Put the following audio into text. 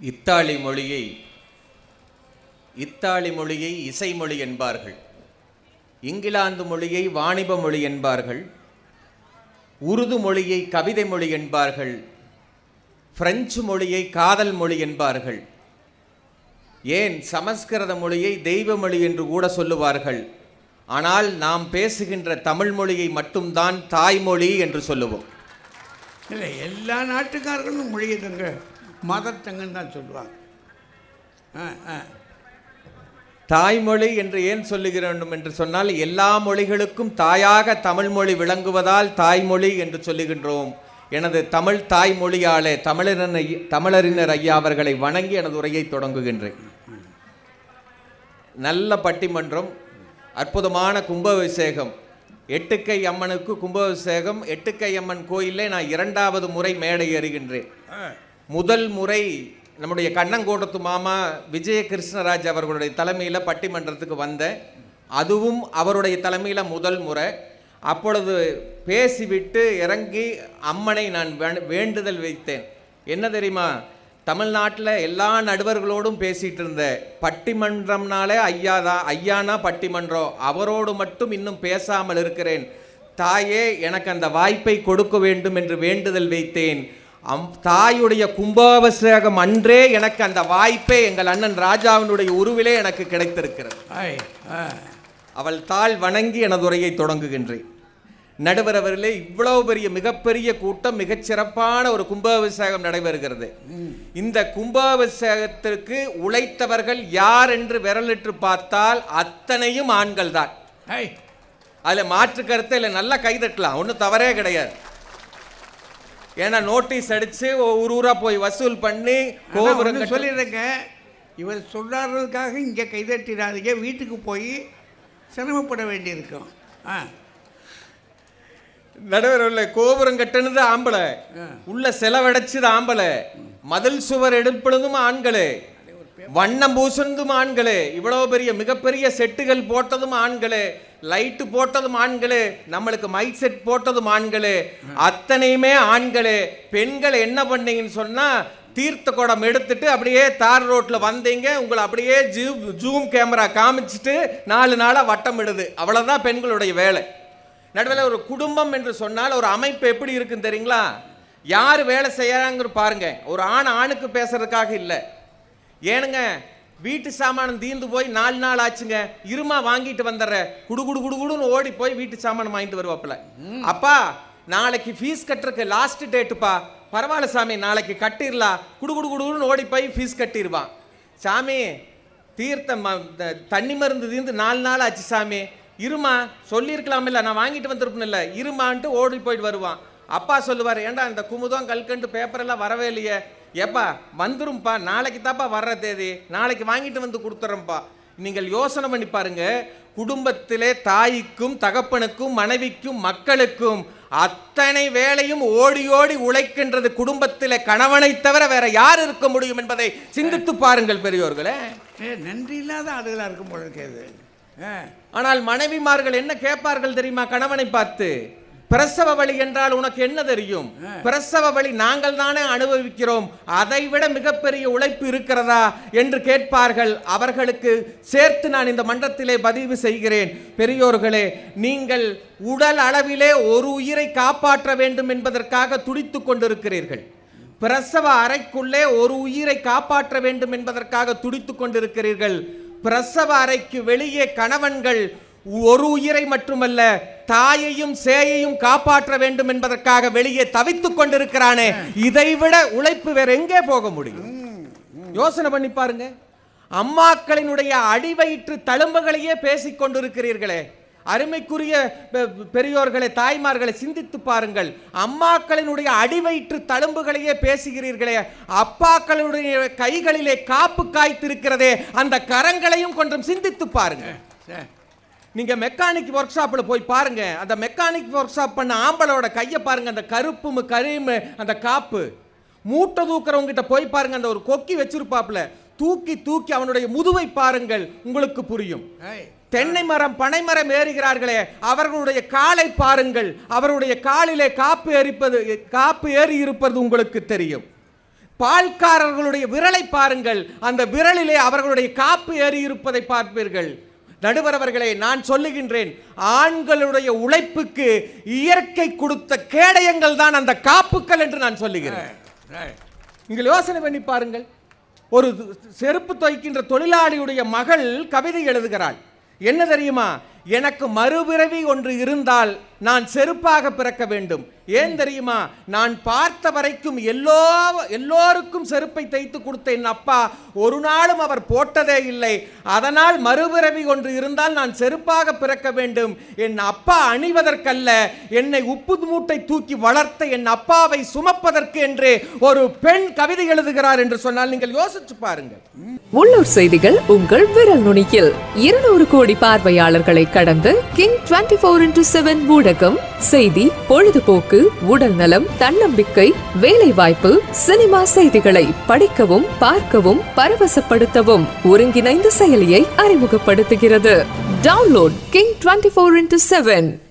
Italy மொழியை Italy மொழியை இசைமொழி என்பார்கள். இங்கிலாந்து மொழியை வாணிப மொழி என்பார்கள். உருது மொழியை கவிதை மொழி என்பார்கள். பிரெஞ்சு மொழியை காதல் மொழி என்பார்கள். ஏன் சமஸ்கிருத மொழியை தெய்வ மொழி என்று கூட சொல்லுவார்கள். ஆனால் நாம் பேசுகின்ற தமிழ் மொழியை மட்டும்தான் தாய்மொழி என்று சொல்லுவோம். இல்லை எல்லா நாட்டுக்காரர்களும் மொழியை தங்க மதர் தங்கன்னு தான் சொல்லுவாங்க. தாய்மொழி என்று ஏன் சொல்லுகிறோம் என்று சொன்னால் எல்லா மொழிகளுக்கும் தாயாக தமிழ் மொழி விளங்குவதால் தாய்மொழி என்று சொல்லுகின்றோம். எனது தமிழ் தாய்மொழியாலே தமிழரின் தமிழறிஞர் ஐயா அவர்களை வணங்கி எனது உரையை தொடங்குகின்றேன். நல்ல பட்டிமன்றம் அற்புதமான கும்பாபிஷேகம். எட்டுக்கை அம்மனுக்கு கும்பாபிஷேகம். எட்டுக்கை அம்மன் கோயிலே நான் இரண்டாவது முறை மேடை ஏறுகின்றேன். முதல் முறை நம்முடைய கண்ணங்கோட்டத்து மாமா விஜய கிருஷ்ணராஜ் அவர்களுடைய தலைமையில் பட்டிமன்றத்துக்கு வந்தேன். அதுவும் அவருடைய தலைமையில் முதல் முறை. அப்பொழுது பேசிவிட்டு இறங்கி அம்மனை நான் வேண்டுதல் வைத்தேன். என்ன தெரியுமா? தமிழ்நாட்டில் எல்லா நடுவர்களோடும் பேசிகிட்டு இருந்தேன் பட்டிமன்றம்னாலே ஐயா தான் ஐயானா பட்டிமன்றம். அவரோடு மட்டும் இன்னும் பேசாமல் இருக்கிறேன். தாயே எனக்கு அந்த வாய்ப்பை கொடுக்க வேண்டும் என்று வேண்டுதல் வைத்தேன். அம் தாயுடைய கும்பாபிஷேகம் அன்றே எனக்கு அந்த வாய்ப்பே எங்கள் அண்ணன் ராஜாவினுடைய உருவிலே எனக்கு கிடைத்திருக்கிறது. அவள் தாள் வணங்கி எனது உரையை தொடங்குகின்றேன். நடுவர் அவர்களே இவ்வளவு பெரிய மிகப்பெரிய கூட்டம் மிகச் சிறப்பான ஒரு கும்பாபிஷேகம் நடைபெறுகிறது. இந்த கும்பாபிஷேகத்திற்கு உழைத்தவர்கள் யார் என்று விரலிட்டு பார்த்தால் அத்தனையும் ஆண்கள் தான். அதில் மாற்று கருத்து இல்லை நல்லா கைதட்டலாம் ஒன்றும் தவறே கிடையாது. ஏன்னா நோட்டீஸ் அடிச்சு ஒரு ஊரா போய் வசூல் பண்ணி கோபுரம் சொல்லிடுறேங்க. இவர் சொல்றாருக்காக இங்கே கைதட்டிடாதீங்க வீட்டுக்கு போய் சிரமப்பட வேண்டியிருக்கும். ஆ. நடுவர் உள்ள கோபுரம் கட்டுனது ஆம்பளை. உள்ள செலவடைச்சது ஆம்பளை. மதில் சுவர் எடுப்பதும் ஆண்களே. வண்ணம் பூசுனதும் ஆண்களே. இவ்வளவு பெரிய மிகப்பெரிய செட்டுகள் போட்டதும் ஆண்களே. லைட்டு போட்டதும் ஆண்களே. நம்மளுக்கு மைக் செட் போட்டதும் ஆண்களே. அத்தனையுமே ஆண்களே. பெண்கள் என்ன பண்ணீங்கன்னு சொன்னா தீர்த்த குடம் எடுத்துட்டு அப்படியே தார் ரோட்ல வந்தீங்க. உங்களை அப்படியே ஜூம் ஜூம் கேமரா காமிச்சிட்டு நாலு நாளா வட்டம் இடுது அவ்வளவுதான் பெண்களுடைய வேலை. நடுவில் ஒரு குடும்பம் என்று சொன்னால் ஒரு அமைப்பு எப்படி இருக்குன்னு தெரியுங்களா? யார் வேலை செய்யறாங்க பாருங்க. ஒரு ஆண் ஆணுக்கு பேசுறதுக்காக இல்லை. ஏனுங்க வீட்டு சாமானம் தீர்ந்து போய் நாலு நாள் ஆச்சுங்க. இருமா வாங்கிட்டு வந்துடுற. குடு குடு குடு குடுன்னு ஓடி போய் வீட்டு சாமானம் வாங்கிட்டு வருவாப்புல. அப்பா நாளைக்கு ஃபீஸ் கட்டுறதுக்கு லாஸ்ட் டேட்டுப்பா பரவாயில்ல சாமி நாளைக்கு கட்டிடலாம். குடு குடு குடுன்னு ஓடி போய் ஃபீஸ் கட்டிடுவான். சாமி தீர்த்தம் தண்ணி மருந்து தீர்ந்து நாலு நாள் ஆச்சு சாமி. இருமா சொல்லியிருக்கலாமில்ல நான் வாங்கிட்டு வந்திருப்பேன்ல இருமான்ட்டு ஓடி போயிட்டு வருவான். அப்பா சொல்லுவார் ஏன்டா இந்த குமுதம் கல்கண்டு பேப்பரெல்லாம் வரவே இல்லையே. எப்பா வந்துரும்ப்பா நாளைக்கு தாப்பா வர்ற தேதி. நாளைக்கு வாங்கிட்டு வந்து கொடுத்துட்றேன்ப்பா நீங்கள் யோசனை பண்ணி பாருங்க. குடும்பத்திலே தாய்க்கும் தகப்பனுக்கும் மனைவிக்கும் மக்களுக்கும் அத்தனை வேலையும் ஓடி ஓடி உழைக்கின்றது குடும்பத்திலே கணவனை தவிர வேற யார் இருக்க முடியும் என்பதை சிந்தித்து பாருங்கள் பெரியோர்களே. நன்றி இல்லாத ஆளுகளாக இருக்கும் போல இருக்கிறது ஆனால் மனைவிமார்கள் என்ன கேட்பார்கள் தெரியுமா? கணவனை பார்த்து பிரசவ வலி என்றால் உனக்கு என்ன தெரியும்? பிரசவ வலி நாங்கள் தானே அனுபவிக்கிறோம். அதை விட மிகப்பெரிய உழைப்பு இருக்கிறதா? என்று கேட்பார்கள். அவர்களுக்கு சேர்த்து நான் இந்த மன்றத்திலே பதிவு செய்கிறேன். பெரியோர்களே நீங்கள் உடல் அளவிலே ஒரு உயிரை காப்பாற்ற வேண்டும் என்பதற்காக துடித்துக் கொண்டிருக்கிறீர்கள். பிரசவ அறைக்குள்ளே ஒரு உயிரை காப்பாற்ற வேண்டும் என்பதற்காக துடித்துக் கொண்டிருக்கிறீர்கள். பிரசவ அறைக்கு வெளியே கணவன்கள் ஒரு உயிரை மட்டுமல்ல தாயையும் சேயையும் காப்பாற்ற வேண்டும் என்பதற்காக வெளியே தவித்துக் கொண்டிருக்கிறானே. இதைவிட உழைப்பு வேற எங்கே போக முடியும்? யோசனை பண்ணி பாருங்க. அம்மாக்களினுடைய அடிவயிற்று தழும்புகளையே பேசிக் கொண்டிருக்கிறீர்களே. அருமைக்குரிய பெரியோர்களே தாய்மார்களை சிந்தித்து பாருங்கள். அம்மாக்களினுடைய அடிவயிற்று தழும்புகளையே பேசுகிறீர்களே. அப்பாக்களுடைய கைகளிலே காப்பு காய்த்திருக்கிறதே. அந்த கரங்களையும் கொஞ்சம் சிந்தித்து பாருங்க. சரி நீங்க மெக்கானிக் ஒர்க் ஷாப்பில் போய் பாருங்க. அந்த மெக்கானிக் ஒர்க் ஷாப் பண்ண ஆம்பளோட கையை பாருங்க. அந்த கருப்பு கரீமு அந்த காப்பு. மூட்டை தூக்குறவங்க கிட்ட போய் பாருங்க. அந்த ஒரு கொக்கி வச்சிருப்பாப்புல. தூக்கி தூக்கி அவனுடைய முதுவை பாருங்கள். உங்களுக்கு புரியும். தென்னை மரம் பனைமரம் ஏறுகிறார்களே அவர்களுடைய காலை பாருங்கள். அவருடைய காலிலே காப்பு எரிப்பது காப்பு ஏறி இருப்பது உங்களுக்கு தெரியும். பால்காரர்களுடைய விரலை பாருங்கள். அந்த விரலிலே அவர்களுடைய காப்பு ஏறி இருப்பதை பார்ப்பீர்கள். நடுவர் அவர்களே நான் சொல்லுகின்றேன் ஆண்களுடைய உழைப்புக்கு இயற்கை கொடுத்த கேடயங்கள் தான் அந்த காப்புக்கள் என்று நான் சொல்லுகிறேன். நீங்கள் யோசனை பண்ணி பாருங்கள். ஒரு செருப்பு துவைக்கின்ற தொழிலாளியுடைய மகள் கவிதை எழுதுகிறாள். என்ன தெரியுமா? எனக்கு மறுபிறவி ஒன்று இருந்தால் நான் செருப்பாக பிறக்க வேண்டும். ஏன் தெரியுமா? நான் பார்த்த வரைக்கும் எல்லோ எல்லோருக்கும் செருப்பை தைத்து கொடுத்த என் அப்பா. ஒரு நாளும் அவர் போட்டதே இல்லை. அதனால் மறுபிறவி ஒன்று இருந்தால் நான் செருப்பாக பிறக்க வேண்டும். என் அப்பா அணிவதற்கல்ல. என்னை உப்பு மூட்டை தூக்கி வளர்த்த என் அப்பாவை சுமப்பதற்கு என்று ஒரு பெண் கவிதை எழுதுகிறார் என்று சொன்னால் நீங்கள் யோசிச்சு பாருங்கள். உள்ளூர் செய்திகள் உங்கள் விரல் நுனியில். இருநூறு கோடி பார்வையாளர்களை கடந்து King twenty four into seven ஊடகம் செய்தி பொழுதுபோக்கு உடல் நலம் தன்னம்பிக்கை வேலை வாய்ப்பு சினிமா செய்திகளை படிக்கவும் பார்க்கவும் பரவசப்படுத்தவும் ஒருங்கிணைந்த செயலியை அறிமுகப்படுத்துகிறது. Download King twenty four into seven.